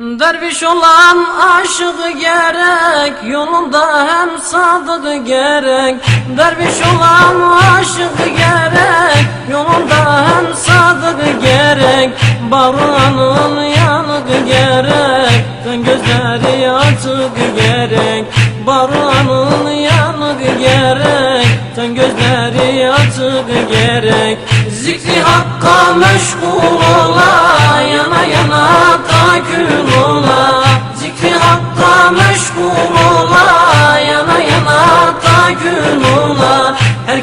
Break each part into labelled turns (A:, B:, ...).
A: Derviş olan aşık gerek Yolunda hem sadık gerek. Derviş olan aşık gerek Yolunda hem sadık gerek. Baruanın yanık gerek Sen gözleri açık gerek. Baruanın yanık gerek Sen gözleri açık gerek. Zikri hakka meşgul ola Yana yana takül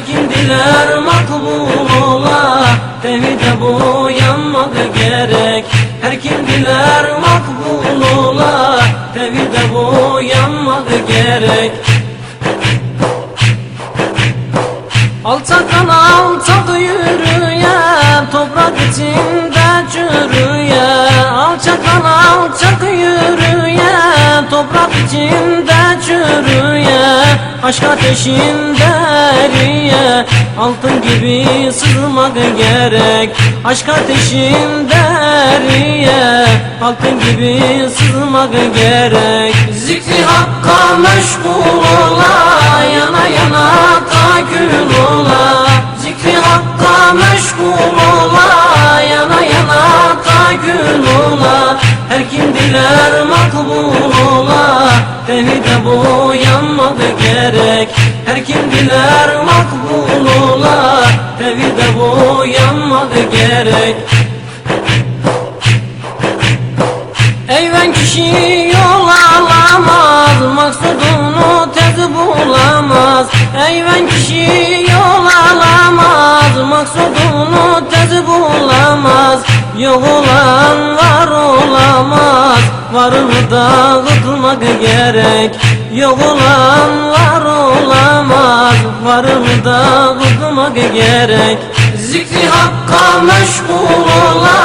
A: Her kim diler makbul ola Tevhide bu yanmak gerek. Her kim diler makbul ola Tevhide bu yanmak gerek. Alçaktan alçak yürüyen Toprak içinde çürüyen Alçaktan alçak yürüyen Toprak içinde Aşk ateşinde eriye Altın gibi sızmak gerek. Aşk ateşinde eriye Altın gibi sızmak gerek. Zikri hakka meşgul ola Yana yana takül ola. Zikri hakka meşgul ola Yana yana takül ola. Her kim diler makbul ola Tevhide bu yanmak gerek. Her kim diler makbul ola Tevhide bu yanmak gerek. Eyven kişi yol alamaz Maksudunu tez bulamaz. Eyven kişi yol alamaz Maksudunu tez bulamaz. Yok olan var Varını dağıtmak gerek. Yok olan var olamaz. Varını dağıtmak gerek. Zikri hakka meşgul ola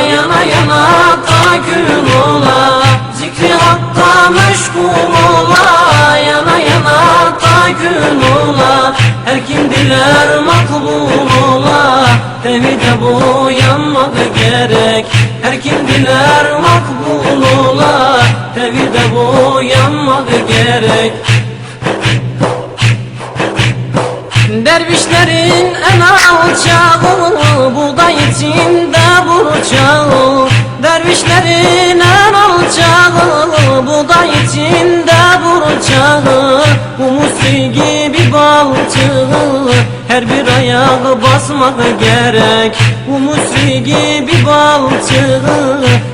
A: Yana yana takül ola. Zikri hakka meşgul ola Yana yana takül ola. Her kim diler makbul ola. Tevhide bu yanmak gerek Her kim diler makbul ola Tevhide bu yanmak gerek. Dervişlerin en alçağı Buğday içinde burçağı. Dervişlerin en alçağı Buğday içinde burçağı. Bu musri gibi balçığı. Her bir ayağı basmak gerek Bu musri gibi balçığı.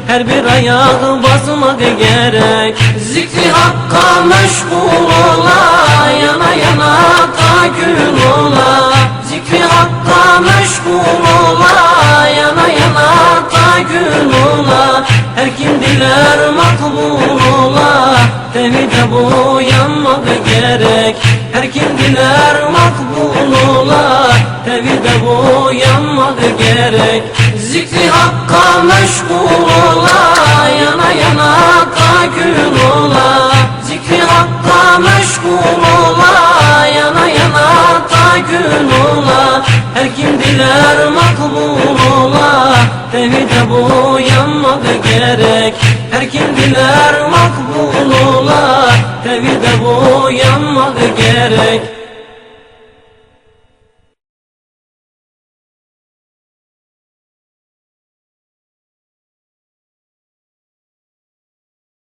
A: Her bir ayağı basmak gerek. Zikri hakka meşgul ola Yana yana takül ola. Zikri hakka meşgul ola Yana yana takül ola. Her kim diler makbul ola Tevhide bu yanmak gerek Tevhide bu yanmak gerek. Zikri hakka meşgul ola Yana yana takül ola. Zikri hakka meşgul ola Yana yana takül ola. Her kim diler makbul ola Tevhide bu yanmak gerek. Her kim diler makbul ola Tevhide bu yanmak gerek